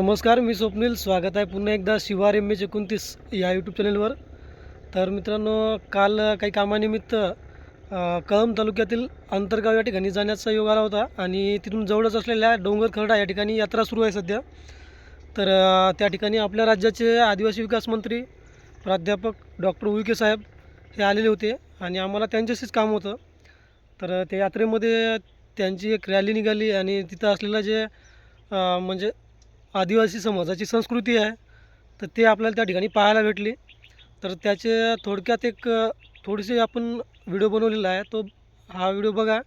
नमस्कार मी स्वप्नील. स्वागत आहे पुन्हा एकदा शिवार एम एच एकोणतीस या यूट्यूब चॅनलवर तर मित्रांनो काल काही कामानिमित्त कळम कळंब तालुक्यातील अंतरगाव या ठिकाणी जाण्याचा योग आला होता आणि तिथून जवळच असलेल्या डोंगर खर्डा या ठिकाणी यात्रा सुरू आहे सध्या. तर त्या ठिकाणी आपल्या राज्याचे आदिवासी विकास मंत्री प्राध्यापक डॉक्टर उईके साहेब हे आलेले होते आणि आम्हाला त्यांच्याशीच काम होतं. तर त्या यात्रेमध्ये त्यांची एक रॅली निघाली आणि तिथं असलेलं जे म्हणजे आदिवासी समाजाची संस्कृती आहे तर ते आपल्याला त्या ठिकाणी पाहायला भेटली. तर त्याचे थोडक्यात एक थोडीशी आपण व्हिडिओ बनवलेला आहे तो हा व्हिडिओ बघा.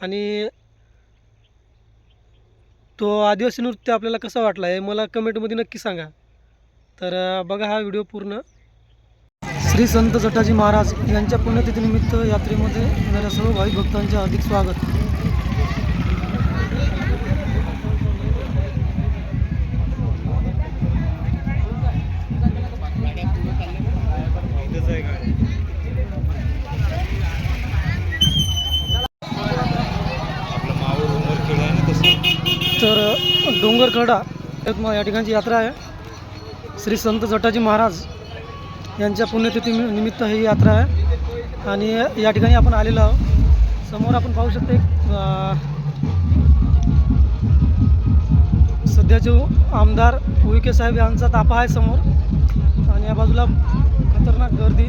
आणि तो आदिवासी नृत्य आपल्याला कसा वाटला हे मला कमेंटमध्ये नक्की सांगा. तर बघा हा व्हिडिओ पूर्ण. श्री संत जटाजी महाराज यांच्या पुण्यतिथीनिमित्त यात्रेमध्ये येणाऱ्या सर्व भाविक भक्तांचे हार्दिक स्वागत. तर डोंगरकडा यवतमाळ या ठिकाणची यात्रा आहे. श्री संत जटाजी महाराज यांच्या पुण्यतिथी निमित्त ही यात्रा आहे. आणि या ठिकाणी आपण आलेलो आहोत. समोर आपण पाहू शकतो एक सध्याचे आमदार उईके साहेब यांचा तापा आहे समोर. आणि या बाजूला खतरनाक गर्दी.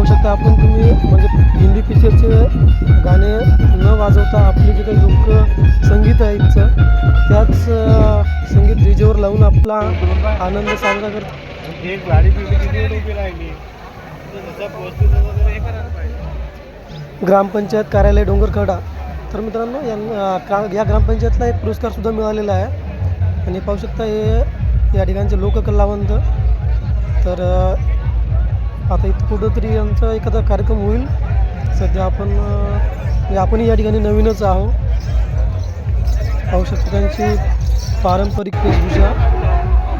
पाहू शकता आपण तुम्ही म्हणजे हिंदी पिक्चरचे गाणे न वाजवता आपली जे काही लोक संगीत आहे इथचं त्याच संगीत डीजेवर लावून आपला आनंद साजरा एक गाडी पाहिजे. ग्रामपंचायत कार्यालय डोंगरखडा. तर मित्रांनो यांना या ग्रामपंचायतला एक पुरस्कारसुद्धा मिळालेला आहे. आणि पाहू शकता हे या ठिकाणचे लोककलावंत. तर आता इथं कुठंतरी यांचा एखादा कार्यक्रम होईल. सध्या आपण अं, आपणही या ठिकाणी नवीनच आहोत. पाहू शकतो त्यांची पारंपरिक वेशभूषा.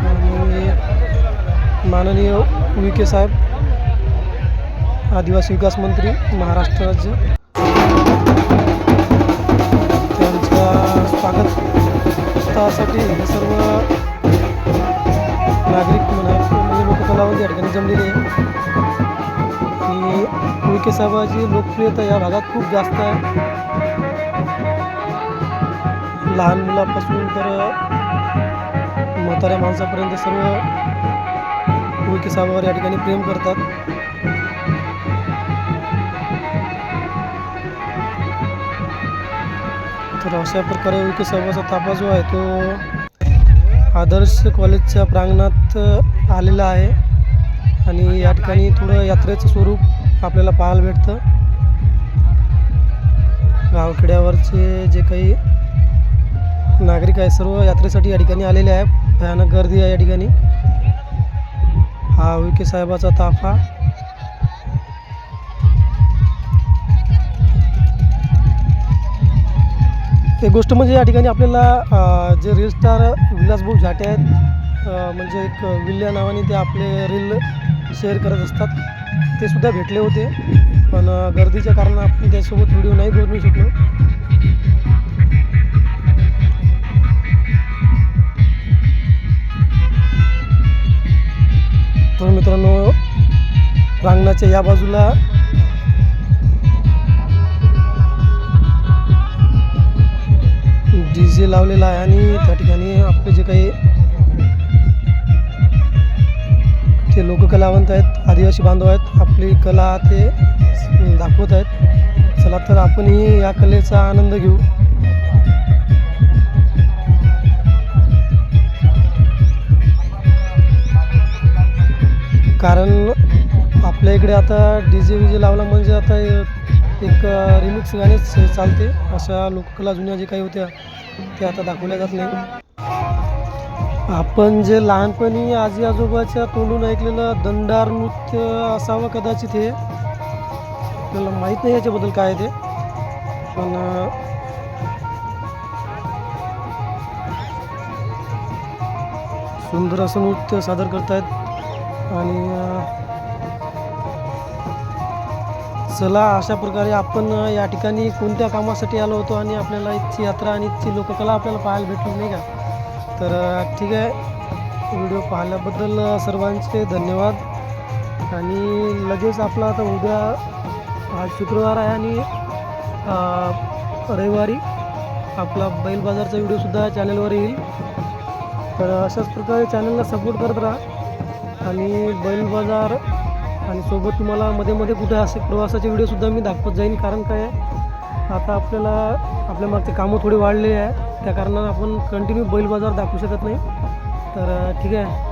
आणि माननीय के साहेब आदिवासी विकास मंत्री महाराष्ट्र राज्य. त्यांच्या स्वागतासाठी हे सर्व नागरिक लोककलावंत ठिकाणी जमलेले आहे. की विके साहेबाची लोकप्रियता या भागात खूप जास्त आहे. लहान मुलापासून तर म्हाताऱ्या माणसापर्यंत सर्व विके साहेबावर या ठिकाणी प्रेम करतात. तर अशा प्रकारे विके साहेबाचा ताफा जो आहे तो आदर्श कॉलेजच्या प्रांगणात आलेला आहे. आणि या ठिकाणी थोडं यात्रेचं स्वरूप आपल्याला पाहायला भेटतं. गावखेड्यावरचे जे काही नागरिक आहे सर्व यात्रेसाठी या ठिकाणी आलेले आहे भयानक गर्दी आहे या ठिकाणी. हा विके साहेबाचा ताफा. एक गोष्ट म्हणजे या ठिकाणी आपल्याला जे रील स्टार विलासभाऊ झाटे आहेत म्हणजे एक विल्ल्या नावाने ते आपले रील शेअर करत असतात. ते सुद्धा भेटले होते. पण गर्दीच्या कारणानं आपण त्यासोबत व्हिडिओ नाही बनवू शकलो. तर मित्रांनो प्रांगणाच्या या बाजूला डी जे लावलेला आहे आणि त्या ठिकाणी आपले जे काही ते लोककलावंत आहेत आदिवासी बांधव आहेत आपली कला ते दाखवत आहेत. चला तर आपणही या कलेचा आनंद घेऊ. कारण आपल्या इकडे आता डी जे विजे लावला म्हणजे आता एक रिमिक्स गाणेच चालते. अशा लोककला जुन्या जे काही होत्या ते आता दाखवल्या जात नाही आपण जे लहानपणी आजी आजोबाच्या तोंडून ऐकलेलं दंडार नृत्य असावं कदाचित हे. आपल्याला माहीत नाही याच्याबद्दल काय आहे ते. पण सुंदर असं नृत्य सादर करतायत. आणि चला अशा प्रकारे आपण या ठिकाणी कोणत्या कामासाठी आलो होतो आणि आपल्याला इथची यात्रा आणि इथची लोककला आपल्याला पाहायला भेटली नाही का? तर ठीक आहे. व्हिडिओ पाहिल्याबद्दल सर्वांचे धन्यवाद. आणि लगेच आपला आता उद्या आज शुक्रवार आहे आणि रविवारी आपला बैल बाजारचा व्हिडिओसुद्धा चॅनलवर येईल. तर अशाच प्रकारे चॅनलला सपोर्ट करत राहा. आणि बैल बाजार आणि सोबत तुम्हाला मध्ये मध्ये कुठे असे प्रवासाचे व्हिडिओसुद्धा मी दाखवत जाईन. कारण काय आहे, आता आपल्याला आपल्या मागचे कामं थोडी वाढलेली आहे. त्या कारणानं आपण कंटिन्यू बैल बाजार दाखवू शकत नाही. तर ठीक आहे.